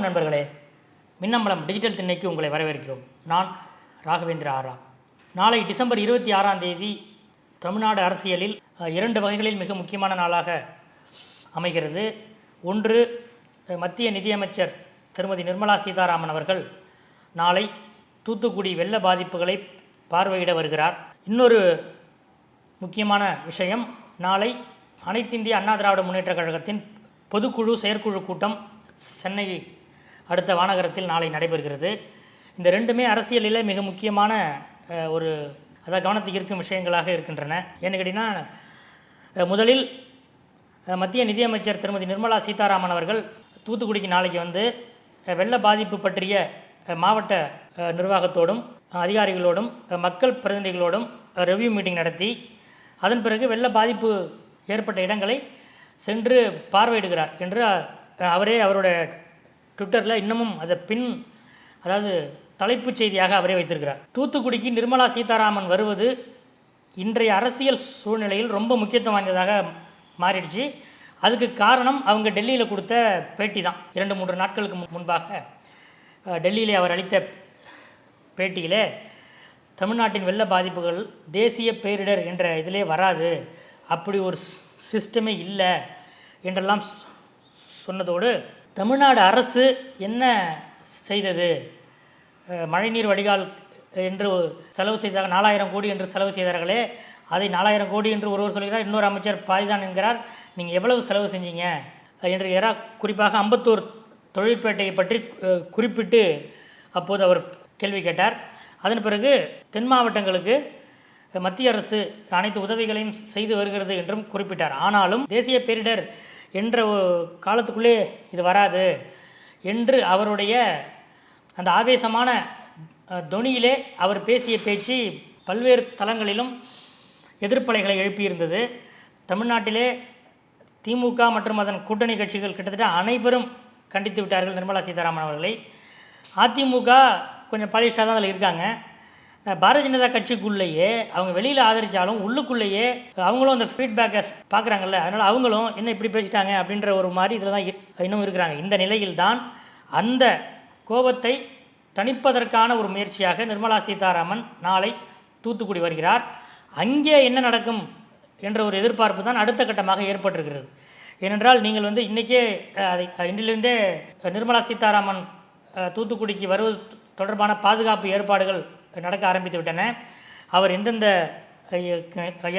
வணக்கம் நண்பர்களே. மின்னம்பலம் டிஜிட்டல் திண்ணைக்கு உங்களை வரவேற்கிறோம். நான் ராகவேந்திர ஆரா. நாளை டிசம்பர் இருபத்தி ஆறாம் தேதி தமிழ்நாடு அரசியலில் இரண்டு வகைகளில் மிக முக்கியமான நாளாக அமைகிறது. ஒன்று மத்திய நிதியமைச்சர் திருமதி நிர்மலா சீதாராமன் அவர்கள் நாளை தூத்துக்குடி வெள்ள பாதிப்புகளை பார்வையிட வருகிறார். இன்னொரு முக்கியமான விஷயம் நாளை அனைத்திந்திய அண்ணா திராவிட முன்னேற்றக் கழகத்தின் பொதுக்குழு செயற்குழு கூட்டம் சென்னை அடுத்த வானகரத்தில் நாளை நடைபெறுகிறது. இந்த ரெண்டுமே அரசியலில் மிக முக்கியமான ஒரு அதாவது கவனத்துக்கு இருக்கும் விஷயங்களாக இருக்கின்றன. ஏன்னு கேட்டிங்கன்னா முதலில் மத்திய நிதியமைச்சர் திருமதி நிர்மலா சீதாராமன் அவர்கள் தூத்துக்குடிக்கு நாளைக்கு வந்து வெள்ள பாதிப்பு பற்றிய மாவட்ட நிர்வாகத்தோடும் அதிகாரிகளோடும் மக்கள் பிரதிநிதிகளோடும் ரெவ்யூ மீட்டிங் நடத்தி அதன் பிறகு வெள்ள பாதிப்பு ஏற்பட்ட இடங்களை சென்று பார்வையிடுகிறார் என்று அவரே அவருடைய ட்விட்டரில் இன்னமும் அதை பின் அதாவது தலைப்புச் செய்தியாக அவரே வைத்திருக்கிறார். தூத்துக்குடிக்கு நிர்மலா சீதாராமன் வருவது இன்றைய அரசியல் சூழ்நிலையில் ரொம்ப முக்கியத்துவம் வாய்ந்ததாக மாறிடுச்சு. அதுக்கு காரணம் அவங்க டெல்லியில் கொடுத்த பேட்டி தான். இரண்டு மூன்று நாட்களுக்கு முன்பாக டெல்லியிலே அவர் அளித்த பேட்டியிலே தமிழ்நாட்டின் வெள்ள பாதிப்புகள் தேசிய பேரிடர் என்ற இதிலே வராது. அப்படி ஒரு சிஸ்டமே இல்லை என்றெல்லாம் சொன்னதோடு தமிழ்நாடு அரசு என்ன செய்தது? மழைநீர் வடிகால் என்று செலவு செய்தார் நாலாயிரம் கோடி என்று செலவு செய்தார்களே. அதை நாலாயிரம் கோடி என்று ஒருவர் சொல்கிறார் இன்னொரு அமைச்சர் பாரிதான் என்கிறார். நீங்கள் எவ்வளவு செலவு செஞ்சீங்க? என்று யாரா குறிப்பாக அம்பத்தூர் தொழிற்பேட்டையை பற்றி குறிப்பிட்டு அப்போது அவர் கேள்வி கேட்டார். அதன் பிறகு தென் மாவட்டங்களுக்கு மத்திய அரசு அனைத்து உதவிகளையும் செய்து வருகிறது என்றும் குறிப்பிட்டார். ஆனாலும் தேசிய பேரிடர் என்ற காலத்துக்குள்ளே இது வராது என்று அவருடைய அந்த ஆவேசமான தொனியிலே அவர் பேசிய பேச்சு பல்வேறு தளங்களிலும் எதிர்ப்பலைகளை எழுப்பியிருந்தது. தமிழ்நாட்டிலே திமுக மற்றும் அதன் கூட்டணி கட்சிகள் கிட்டத்தட்ட அனைவரும் கண்டித்து விட்டார்கள் நிர்மலா சீதாராமன் அவர்களை. அதிமுக கொஞ்சம் பழைய தான் அதில் இருக்காங்க. பாரதிய ஜனதா கட்சிக்குள்ளேயே அவங்க வெளியில் ஆதரித்தாலும் உள்ளுக்குள்ளேயே அவங்களும் அந்த ஃபீட்பேக்கை பார்க்குறாங்கல்ல. அதனால் அவங்களும் என்ன இப்படி பேசிட்டாங்க அப்படின்ற ஒரு மாதிரி இதில் தான் இ- இன்னும் இருக்கிறாங்க. இந்த நிலையில் தான் அந்த கோபத்தை தணிப்பதற்கான ஒரு முயற்சியாக நிர்மலா சீதாராமன் நாளை தூத்துக்குடி வருகிறார். அங்கே என்ன நடக்கும் என்ற ஒரு எதிர்பார்ப்பு தான் அடுத்த கட்டமாக ஏற்பட்டிருக்கிறது. ஏனென்றால் நீங்கள் வந்து இன்றைக்கே அதை இன்றிலிருந்தே நிர்மலா சீதாராமன் தூத்துக்குடிக்கு வருவது தொடர்பான பாதுகாப்பு ஏற்பாடுகள் நடக்க ஆரம்பித்து விட்டன. அவர் எந்தெந்த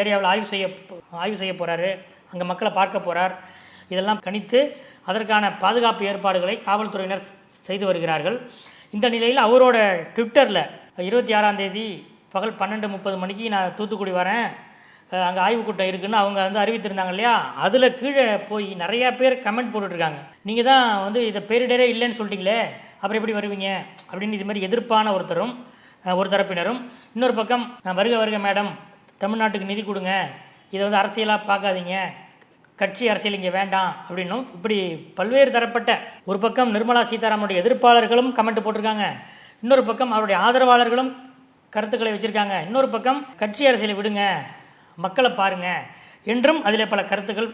ஏரியாவில் ஆய்வு செய்ய ஆய்வு செய்ய போகிறாரு அங்கே மக்களை பார்க்க போகிறார் இதெல்லாம் கணித்து அதற்கான பாதுகாப்பு ஏற்பாடுகளை காவல்துறையினர் செய்து வருகிறார்கள். இந்த நிலையில் அவரோட ட்விட்டரில் இருபத்தி ஆறாம் தேதி பகல் பன்னெண்டு முப்பது மணிக்கு நான் தூத்துக்குடி வரேன் அங்கே ஆய்வு கூட்டம் இருக்குன்னு அவங்க வந்து அறிவித்திருந்தாங்க இல்லையா? அதில் கீழே போய் நிறையா பேர் கமெண்ட் போட்டுட்ருக்காங்க. நீங்கள் தான் வந்து இதை பேரிடரே இல்லைன்னு சொல்லிட்டீங்களே அப்புறம் எப்படி வருவீங்க? அப்படின்னு இது மாதிரி எதிர்ப்பான ஒருத்தரும் ஒரு தரப்பினரும். இன்னொரு பக்கம் நான் வருக வருக மேடம் தமிழ்நாட்டுக்கு நிதி கொடுங்க. இதை வந்து அரசியலாக பார்க்காதீங்க. கட்சி அரசியல் இங்கே வேண்டாம் அப்படின்னும் இப்படி பல்வேறு தரப்பட்ட ஒரு பக்கம் நிர்மலா சீதாராமனுடைய எதிர்ப்பாளர்களும் கமெண்ட் போட்டிருக்காங்க. இன்னொரு பக்கம் அவருடைய ஆதரவாளர்களும் கருத்துக்களை வச்சுருக்காங்க. இன்னொரு பக்கம் கட்சி அரசியலை விடுங்க மக்களை பாருங்க என்றும் அதில் பல கருத்துக்கள்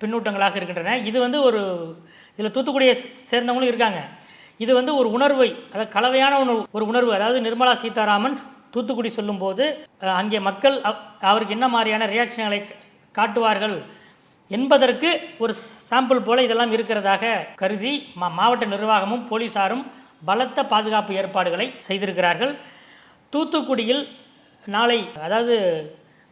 பின்னூட்டங்களாக இருக்கின்றன. இது வந்து ஒரு இதில் தூத்துக்குடியை சேர்ந்தவங்களும் இருக்காங்க. இது வந்து ஒரு உணர்வை அதாவது கலவையான உணர்வு ஒரு உணர்வு. அதாவது நிர்மலா சீதாராமன் தூத்துக்குடி சொல்லும்போது அங்கே மக்கள் அவ்- அவருக்கு என்ன மாதிரியான ரியாக்ஷன்களை காட்டுவார்கள் என்பதற்கு ஒரு சாம்பிள் போல இதெல்லாம் இருக்கிறதாக கருதி மா- மாவட்ட நிர்வாகமும் போலீசாரும் பலத்த பாதுகாப்பு ஏற்பாடுகளை செய்திருக்கிறார்கள். தூத்துக்குடியில் நாளை அதாவது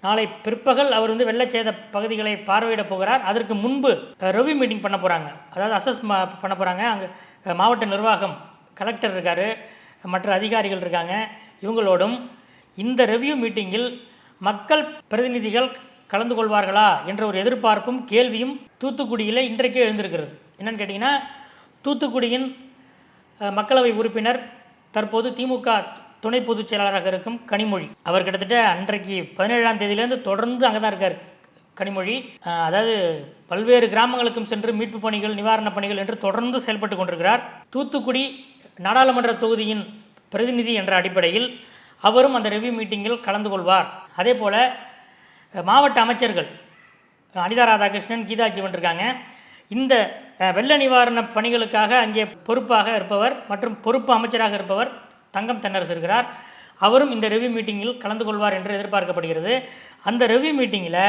நாளை பிற்பகல் அவர் வந்து வெள்ளச்சேத பகுதிகளை பார்வையிட போகிறார். அதற்கு முன்பு ரெவ்யூ மீட்டிங் பண்ண போகிறாங்க அதாவது அசஸ் பண்ண போகிறாங்க அங்கே மாவட்ட நிர்வாகம் கலெக்டர் இருக்கார் மற்ற அதிகாரிகள் இருக்காங்க. இவங்களோடும் இந்த ரெவ்யூ மீட்டிங்கில் மக்கள் பிரதிநிதிகள் கலந்து கொள்வார்களா என்ற ஒரு எதிர்பார்ப்பும் கேள்வியும் தூத்துக்குடியில் இன்றைக்கே எழுந்திருக்கிறது. என்னன்னு கேட்டிங்கன்னா தூத்துக்குடியின் மக்களவை உறுப்பினர் தற்போது திமுக துணை பொதுச் செயலாளராக இருக்கும் கனிமொழி. அவர் கிட்டத்தட்ட அன்றைக்கு பதினேழாம் தேதியிலேருந்து தொடர்ந்து அங்கே தான் இருக்கார் கனிமொழி. அதாவது பல்வேறு கிராமங்களுக்கும் சென்று மீட்பு பணிகள் நிவாரணப் பணிகள் என்று தொடர்ந்து செயல்பட்டு கொண்டிருக்கிறார். தூத்துக்குடி நாடாளுமன்ற தொகுதியின் பிரதிநிதி என்ற அடிப்படையில் அவரும் அந்த ரிவ்யூ மீட்டிங்கில் கலந்து கொள்வார். அதே போல் மாவட்ட அமைச்சர்கள் அனிதா ராதாகிருஷ்ணன் கீதா ஜீவன் இருக்காங்க. இந்த வெள்ள நிவாரண பணிகளுக்காக அங்கே பொறுப்பாக இருப்பவர் மற்றும் பொறுப்பு அமைச்சராக இருப்பவர் தங்கம் தென்னரசு இருக்கிறார். அவரும் இந்த ரெவ்யூ மீட்டிங்கில் கலந்து கொள்வார் என்று எதிர்பார்க்கப்படுகிறது. அந்த ரெவ்யூ மீட்டிங்கில்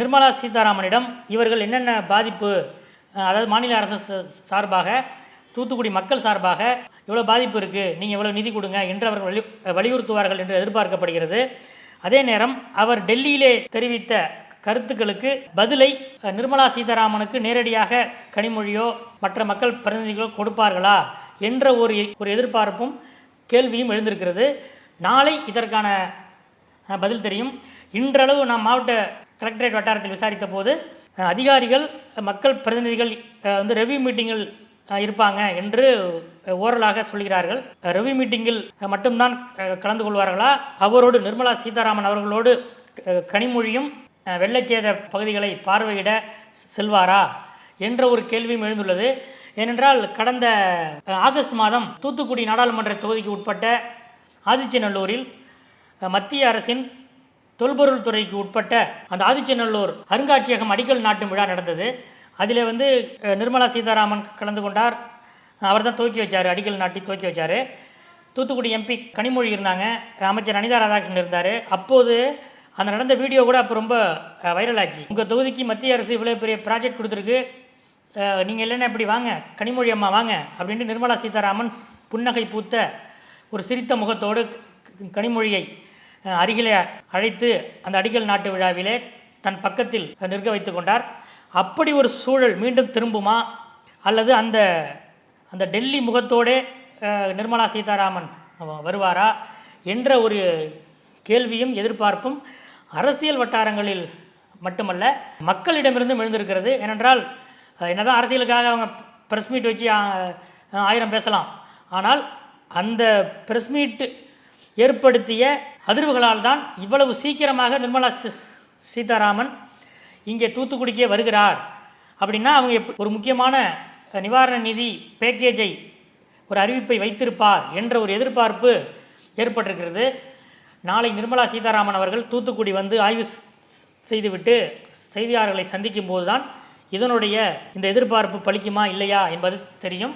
நிர்மலா சீதாராமனிடம் இவர்கள் என்னென்ன பாதிப்பு அதாவது மாநில அரசு சார்பாக தூத்துக்குடி மக்கள் சார்பாக இவ்வளோ பாதிப்பு இருக்குது நீங்கள் இவ்வளோ நிதி கொடுங்க என்று அவர்கள் வலி வலியுறுத்துவார்கள் என்று எதிர்பார்க்கப்படுகிறது. அதே நேரம் அவர் டெல்லியிலே தெரிவித்த கருத்துக்களுக்கு பதிலை நிர்மலா சீதாராமனுக்கு நேரடியாக கனிமொழியோ மற்ற மக்கள் பிரதிநிதிகளோ கொடுப்பார்களா என்ற ஒரு ஒரு எதிர்பார்ப்பும் கேள்வியும் எழுந்திருக்கிறது. நாளை இதற்கான பதில் தெரியும். இன்றளவு நாம் மாவட்ட கலெக்டரேட் வட்டாரத்தில் விசாரித்த போது அதிகாரிகள் மக்கள் பிரதிநிதிகள் வந்து ரெவ்யூ மீட்டிங்கில் இருப்பாங்க என்று ஓரலாக சொல்கிறார்கள். ரெவ்யூ மீட்டிங்கில் மட்டும்தான் கலந்து கொள்வார்களா? அவரோடு நிர்மலா சீதாராமன் அவர்களோடு கனிமொழியும் வெள்ளச்சேத பகுதிகளை பார்வையிட செல்வாரா? என்ற ஒரு கேள்வியும் எழுந்துள்ளது. ஏனென்றால் கடந்த ஆகஸ்ட் மாதம் தூத்துக்குடி நாடாளுமன்ற தொகுதிக்கு உட்பட்ட ஆதிச்சநல்லூரில் மத்திய அரசின் தொல்பொருள் துறைக்கு உட்பட்ட அந்த ஆதிச்சநல்லூர் அருங்காட்சியகம் அடிக்கல் நாட்டும் விழா நடந்தது. அதில் வந்து நிர்மலா சீதாராமன் கலந்து கொண்டார். அவர் தான் துவக்கி வச்சார் அடிக்கல் நாட்டி துவக்கி வச்சார். தூத்துக்குடி எம்பி கனிமொழி இருந்தாங்க அமைச்சர் அனிதா ராதாகிருஷ்ணன் இருந்தார். அப்போது அந்த நடந்த வீடியோ கூட அப்போ ரொம்ப வைரல் ஆச்சு. உங்கள் தொகுதிக்கு மத்திய அரசு இவ்வளோ பெரிய ப்ராஜெக்ட் கொடுத்துருக்கு. நீங்கள் இல்லைன்னா இப்படி வாங்க கனிமொழி அம்மா வாங்க அப்படின்ட்டு நிர்மலா சீதாராமன் புன்னகை பூத்த ஒரு சிரித்த முகத்தோடு கனிமொழியை அருகிலே அழைத்து அந்த அடிக்கல் நாட்டு விழாவிலே தன் பக்கத்தில் நிற்க வைத்து கொண்டார். அப்படி ஒரு சூழல் மீண்டும் திரும்புமா? அல்லது அந்த அந்த டெல்லி முகத்தோடே நிர்மலா சீதாராமன் வருவாரா என்ற ஒரு கேள்வியும் எதிர்பார்ப்பும் அரசியல் வட்டாரங்களில் மட்டுமல்ல மக்களிடமிருந்தும் எழுந்திருக்கிறது. ஏனென்றால் என்னதான் அரசியலுக்காக அவங்க ப்ரெஸ் மீட் வச்சு ஆயிரம் பேசலாம். ஆனால் அந்த ப்ரெஸ் மீட் ஏற்படுத்திய அதிர்வுகளால் தான் இவ்வளவு சீக்கிரமாக நிர்மலா சீ- சீதாராமன் இங்கே தூத்துக்குடிக்கே வருகிறார். அப்படின்னா அவங்க ஒரு முக்கியமான நிவாரண நிதி பேக்கேஜை ஒரு அறிவிப்பை வைத்திருப்பார் என்ற ஒரு எதிர்பார்ப்பு ஏற்பட்டிருக்கிறது. நாளை நிர்மலா சீதாராமன் அவர்கள் தூத்துக்குடி வந்து ஆய்வு செய்துவிட்டு செய்தியாளர்களை சந்திக்கும் போதுதான் இதனுடைய இந்த எதிர்பார்ப்பு பலிக்குமா இல்லையா என்பது தெரியும்.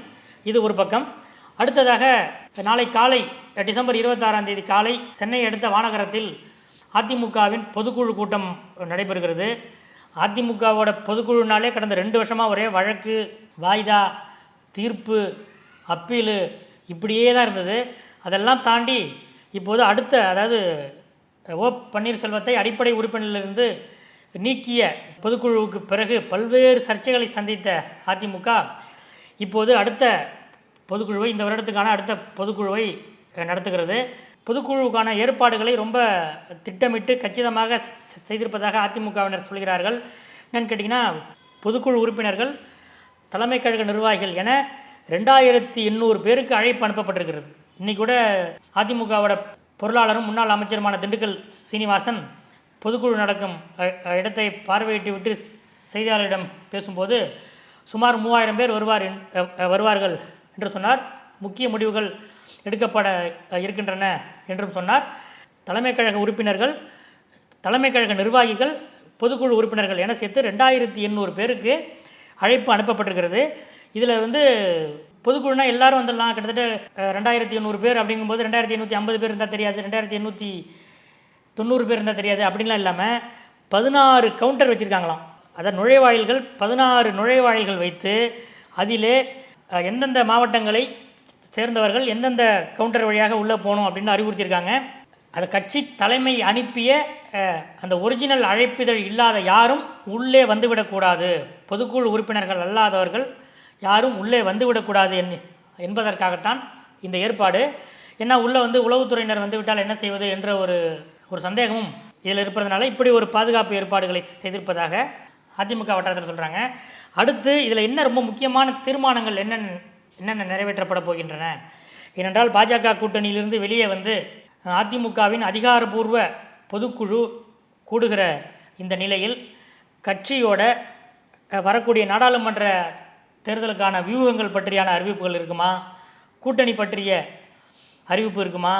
இது ஒரு பக்கம். அடுத்ததாக நாளை காலை டிசம்பர் இருபத்தாறாம் தேதி காலை சென்னை அடுத்த வானகரத்தில் அதிமுகவின் பொதுக்குழு கூட்டம் நடைபெறுகிறது. அதிமுகவோட பொதுக்குழுனாலே கடந்த ரெண்டு வருஷமாக ஒரே வழக்கு வாய்தா தீர்ப்பு அப்பீலு இப்படியே தான் இருந்தது. அதெல்லாம் தாண்டி இப்போது அடுத்த அதாவது ஓ பன்னீர்செல்வத்தை அடிப்படை உறுப்பினரிலிருந்து நீக்கிய பொதுக்குழுவுக்கு பிறகு பல்வேறு சர்ச்சைகளை சந்தித்த அதிமுக இப்போது அடுத்த பொதுக்குழுவை இந்த வருடத்துக்கான அடுத்த பொதுக்குழுவை நடத்துகிறது. பொதுக்குழுவுக்கான ஏற்பாடுகளை ரொம்ப திட்டமிட்டு கச்சிதமாக செய்திருப்பதாக அதிமுகவினர் சொல்கிறார்கள். என்னன்னு கேட்டிங்கன்னா பொதுக்குழு உறுப்பினர்கள் தலைமை கழக நிர்வாகிகள் என ரெண்டாயிரத்தி எண்ணூறு பேருக்கு அழைப்பு அனுப்பப்பட்டிருக்கிறது. இன்னைக்கு கூட அதிமுகவோட பொருளாளரும் முன்னாள் அமைச்சருமான திண்டுக்கல் சீனிவாசன் பொதுக்குழு நடக்கும் இடத்தை பார்வையிட்டு விட்டு செய்தியாளரிடம் பேசும்போது சுமார் மூவாயிரம் பேர் வருவார் என்- வருவார்கள் என்று சொன்னார். முக்கிய முடிவுகள் எடுக்கப்பட இருக்கின்றன என்றும் சொன்னார். தலைமை கழக உறுப்பினர்கள் தலைமை கழக நிர்வாகிகள் பொதுக்குழு உறுப்பினர்கள் என சேர்த்து ரெண்டாயிரத்தி எண்ணூறு பேருக்கு அழைப்பு அனுப்பப்பட்டிருக்கிறது. இதில் வந்து பொதுக்குழுனா எல்லாரும் வந்துடலாம். கிட்டத்தட்ட ரெண்டாயிரத்தி எண்ணூறு பேர் அப்படிங்கும்போது ரெண்டாயிரத்தி எண்ணூற்றி ஐம்பது பேர் இருந்தால் தெரியாது. ரெண்டாயிரத்தி எண்ணூற்றி தொண்ணூறு பேர் இருந்தால் தெரியாது அப்படின்லாம் இல்லாமல் பதினாறு கவுண்டர் வச்சுருக்காங்களாம். அதான் நுழைவாயில்கள் பதினாறு நுழைவாயில்கள் வைத்து அதிலே எந்தெந்த மாவட்டங்களை சேர்ந்தவர்கள் எந்தெந்த கவுண்டர் வழியாக உள்ளே போகணும் அப்படின்னு அறிவுறுத்தியிருக்காங்க. அதை கட்சி தலைமை அனுப்பிய அந்த ஒரிஜினல் அழைப்பிதழ் இல்லாத யாரும் உள்ளே வந்துவிடக்கூடாது பொதுக்குழு உறுப்பினர்கள் அல்லாதவர்கள் யாரும் உள்ளே வந்துவிடக்கூடாது என் என்பதற்காகத்தான் இந்த ஏற்பாடு. ஏன்னா உள்ளே வந்து உளவுத்துறையினர் வந்துவிட்டால் என்ன செய்வது என்ற ஒரு ஒரு சந்தேகமும் இதில் இருப்பதனால இப்படி ஒரு பாதுகாப்பு ஏற்பாடுகளை செய்திருப்பதாக அதிமுக வட்டாரத்தில் சொல்கிறாங்க அடுத்து இதில் என்ன ரொம்ப முக்கியமான தீர்மானங்கள் என்னென்ன என்னென்ன நிறைவேற்றப்பட போகின்றன? ஏனென்றால் பாஜக கூட்டணியிலிருந்து வெளியே வந்து அதிமுகவின் அதிகாரப்பூர்வ பொதுக்குழு கூடுகிற இந்த நிலையில் கட்சியோட வரக்கூடிய நாடாளுமன்ற தேர்தலுக்கான வியூகங்கள் பற்றியான அறிவிப்புகள் இருக்குமா? கூட்டணி பற்றிய அறிவிப்பு இருக்குமா?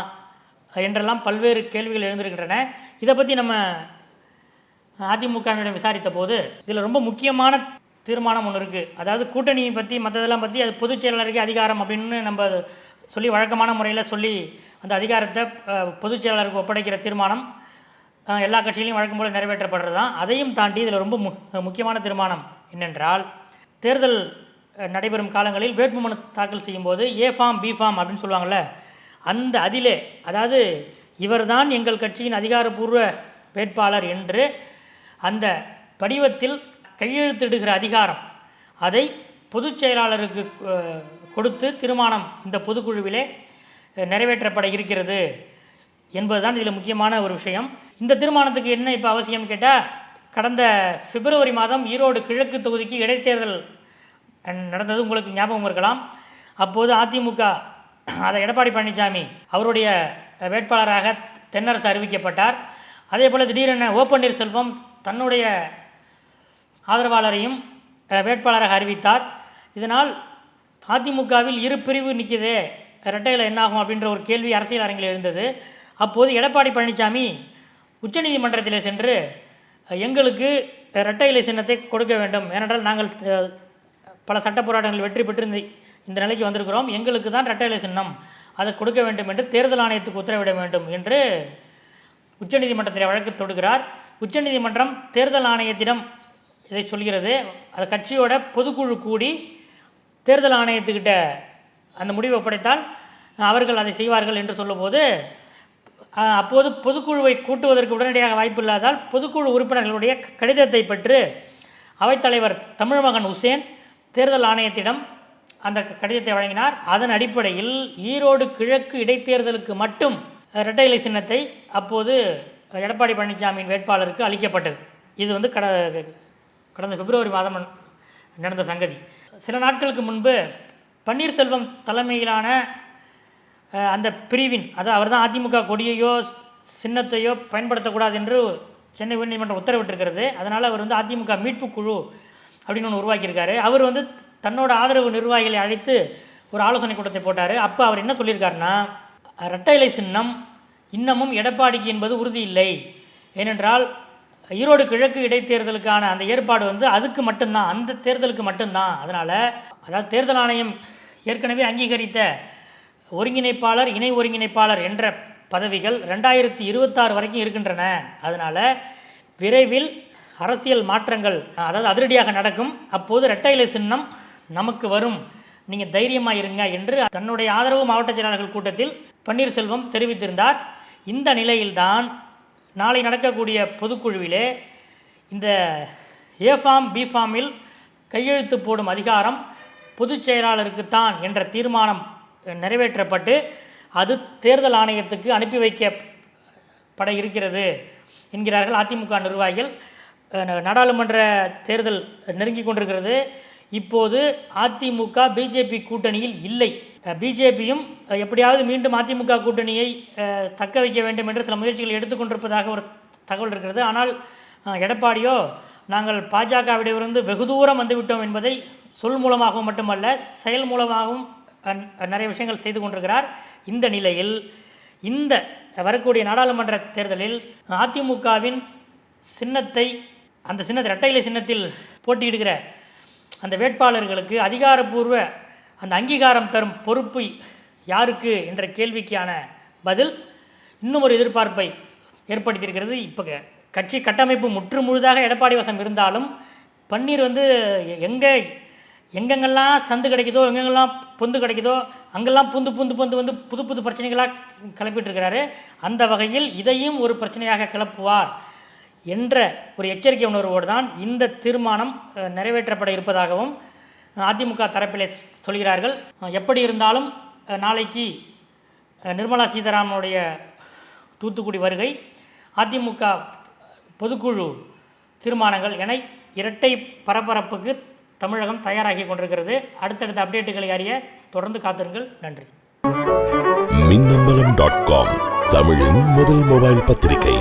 என்றெல்லாம் பல்வேறு கேள்விகள் எழுந்திருக்கின்றன. இதை பற்றி நம்ம அதிமுகவிடம் விசாரித்த போது இதில் ரொம்ப முக்கியமான தீர்மானம் ஒன்று இருக்குது அதாவது கூட்டணியை பற்றி மற்றதெல்லாம் பற்றி அது பொதுச் செயலாளருக்கு அதிகாரம் அப்படின்னு நம்ம சொல்லி வழக்கமான முறையில் சொல்லி அந்த அதிகாரத்தை பொதுச் செயலாளருக்கு ஒப்படைக்கிற தீர்மானம் எல்லா கட்சிகளையும் வழக்கம் போல் நிறைவேற்றப்படுறது தான் அதையும் தாண்டி இதில் ரொம்ப மு முக்கியமான தீர்மானம் என்னென்றால் தேர்தல் நடைபெறும் காலங்களில் வேட்புமனு தாக்கல் செய்யும்போது ஏ ஃபார்ம் பி ஃபார்ம் அப்படின்னு சொல்லுவாங்கள்ல அந்த அதிலே அதாவது இவர்தான் எங்கள் கட்சியின் அதிகாரப்பூர்வ வேட்பாளர் என்று அந்த படிவத்தில் கையெழுத்திடுகிற அதிகாரம். அதை பொதுச் செயலாளருக்கு கொடுத்து திருமணம் இந்த பொதுக்குழுவிலே நிறைவேற்றப்பட இருக்கிறது என்பதுதான் இதில் முக்கியமான ஒரு விஷயம். இந்த தீர்மானத்துக்கு என்ன இப்போ அவசியம் கேட்டால் கடந்த பிப்ரவரி மாதம் ஈரோடு கிழக்கு தொகுதிக்கு இடைத்தேர்தல் நடந்தது. உங்களுக்கு ஞாபகம் இருக்கலாம். அப்போது அதிமுக அதை எடப்பாடி பழனிசாமி அவருடைய வேட்பாளராக தென்னரசு அறிவிக்கப்பட்டார். அதே போல் திடீரென ஓ பன்னீர்செல்வம் தன்னுடைய ஆதரவாளரையும் வேட்பாளராக அறிவித்தார். இதனால் அதிமுகவில் இரு பிரிவு நிற்கிதே இரட்டையில் என்னாகும் அப்படின்ற ஒரு கேள்வி அரசியல் அரங்கில் இருந்தது அப்போது எடப்பாடி பழனிசாமி உச்சநீதிமன்றத்தில் சென்று எங்களுக்கு இரட்டை இலை சின்னத்தை கொடுக்க வேண்டும். ஏனென்றால் நாங்கள் பல சட்ட போராட்டங்கள் வெற்றி பெற்று இந்த நிலைக்கு வந்திருக்கிறோம். எங்களுக்கு தான் இரட்டை சின்னம் அதை கொடுக்க வேண்டும் என்று தேர்தல் ஆணையத்துக்கு உத்தரவிட வேண்டும் என்று உச்சநீதிமன்றத்தில் வழக்கு தொடுகிறார் உச்சநீதிமன்றம் தேர்தல் ஆணையத்திடம் இதை சொல்கிறது. அது கட்சியோட பொதுக்குழு கூடி தேர்தல் ஆணையத்துக்கிட்ட அந்த முடிவை ஒப்படைத்தால் அவர்கள் அதை செய்வார்கள் என்று சொல்லும்போது அப்போது பொதுக்குழுவை கூட்டுவதற்கு உடனடியாக வாய்ப்பு இல்லாதால் பொதுக்குழு உறுப்பினர்களுடைய கடிதத்தை பெற்று அவைத்தலைவர் தமிழ்மகன் உசேன் தேர்தல் ஆணையத்திடம் அந்த கடிதத்தை வழங்கினார். அதன் அடிப்படையில் ஈரோடு கிழக்கு இடைத்தேர்தலுக்கு மட்டும் இரட்டை இலை சின்னத்தை அப்போது எடப்பாடி பழனிசாமியின் வேட்பாளருக்கு அளிக்கப்பட்டது. இது வந்து கட கடந்த பிப்ரவரி மாதம் நடந்த சங்கதி. சில நாட்களுக்கு முன்பு பன்னீர்செல்வம் தலைமையிலான அந்த பிரிவின் அதாவது அவர் தான் அதிமுக கொடியையோ சின்னத்தையோ பயன்படுத்தக்கூடாது என்று சென்னை உயர்நீதிமன்றம் உத்தரவிட்டிருக்கிறது. அதனால் அவர் வந்து அதிமுக மீட்பு குழு அப்படின்னு ஒன்று உருவாக்கியிருக்காரு. அவர் வந்து தன்னோட ஆதரவு நிர்வாகிகளை அழைத்து ஒரு ஆலோசனை கூட்டத்தை போட்டார். அப்போ அவர் என்ன சொல்லியிருக்காருன்னா இரட்டை இலை சின்னம் இன்னமும் எடப்பாடிக்கு என்பது உறுதி இல்லை. ஏனென்றால் ஈரோடு கிழக்கு இடைத்தேர்தலுக்கான அந்த ஏற்பாடு வந்து அதுக்கு மட்டும்தான் அந்த தேர்தலுக்கு மட்டும்தான். அதனால் அதாவது தேர்தல் ஆணையம் ஏற்கனவே அங்கீகரித்த ஒருங்கிணைப்பாளர் இணை ஒருங்கிணைப்பாளர் என்ற பதவிகள் ரெண்டாயிரத்தி இருபத்தாறு வரைக்கும் இருக்கின்றன. அதனால் விரைவில் அரசியல் மாற்றங்கள் அதாவது அதிரடியாக நடக்கும் அப்போது இரட்டை இலை சின்னம் நமக்கு வரும். நீங்கள் தைரியமாக இருங்க என்று தன்னுடைய ஆதரவு மாவட்ட செயலாளர்கள் கூட்டத்தில் பன்னீர்செல்வம் தெரிவித்திருந்தார். இந்த நிலையில்தான் நாளை நடக்கக்கூடிய பொதுக்குழுவிலே இந்த ஏ ஃபார்ம் பி ஃபார்மில் கையெழுத்து போடும் அதிகாரம் பொதுச் செயலாளருக்குத்தான் என்ற தீர்மானம் நிறைவேற்றப்பட்டு அது தேர்தல் ஆணையத்துக்கு அனுப்பி வைக்கப்பட இருக்கிறது என்கிறார்கள் அதிமுக நிர்வாகிகள். நாடாளுமன்ற தேர்தல் நெருங்கி கொண்டிருக்கிறது. இப்போது அதிமுக பிஜேபி கூட்டணியில் இல்லை. பிஜேபியும் எப்படியாவது மீண்டும் அதிமுக கூட்டணியை தக்க வைக்க வேண்டும் என்று சில முயற்சிகள் எடுத்துக்கொண்டிருப்பதாக ஒரு தகவல் இருக்கிறது. ஆனால் எடப்பாடியோ நாங்கள் பாஜகவிடமிருந்து வெகு தூரம் வந்துவிட்டோம் என்பதை சொல் மூலமாகவும் மட்டுமல்ல செயல் மூலமாகவும் நிறைய விஷயங்கள் செய்து கொண்டிருக்கிறார். இந்த நிலையில் இந்த வரக்கூடிய நாடாளுமன்ற தேர்தலில் அதிமுகவின் சின்னத்தை அந்த சின்னத்தை இரட்டை சின்னத்தில் போட்டியிடுகிற அந்த வேட்பாளர்களுக்கு அதிகாரப்பூர்வ அந்த அங்கீகாரம் தரும் பொறுப்பு யாருக்கு என்ற கேள்விக்கான பதில் இன்னும் ஒரு எதிர்பார்ப்பை ஏற்படுத்தியிருக்கிறது. இப்போ க- கட்சி கட்டமைப்பு முற்று முழுதாக எடப்பாடி வசம் இருந்தாலும் பன்னீர் வந்து எங்கே எங்கெங்கெல்லாம் சந்து கிடைக்குதோ எங்கெங்கெல்லாம் பொந்து கிடைக்குதோ அங்கெல்லாம் புந்து புந்து புந்து வந்து புது புது பிரச்சனைகளாக கிளப்பிட்டு இருக்கிறாரு அந்த வகையில் இதையும் ஒரு பிரச்சனையாக கிளப்புவார். என்ற ஒரு எச்சரிக்கை உணர்வோடு தான் இந்த தீர்மானம் நிறைவேற்றப்பட இருப்பதாகவும் அதிமுக தரப்பிலே சொல்கிறார்கள். எப்படி இருந்தாலும் நாளைக்கு நிர்மலா சீதாராமனுடைய தூத்துக்குடி வருகை அதிமுக பொதுக்குழு தீர்மானங்கள் என இரட்டை பரபரப்புக்கு தமிழகம் தயாராகி கொண்டிருக்கிறது. அடுத்தடுத்த அப்டேட்டுகளை அறிய தொடர்ந்து காத்திருங்கள். நன்றி. மின்னம்பலம் டாட் காம் தமிழின் முதல் மொபைல் பத்திரிகை.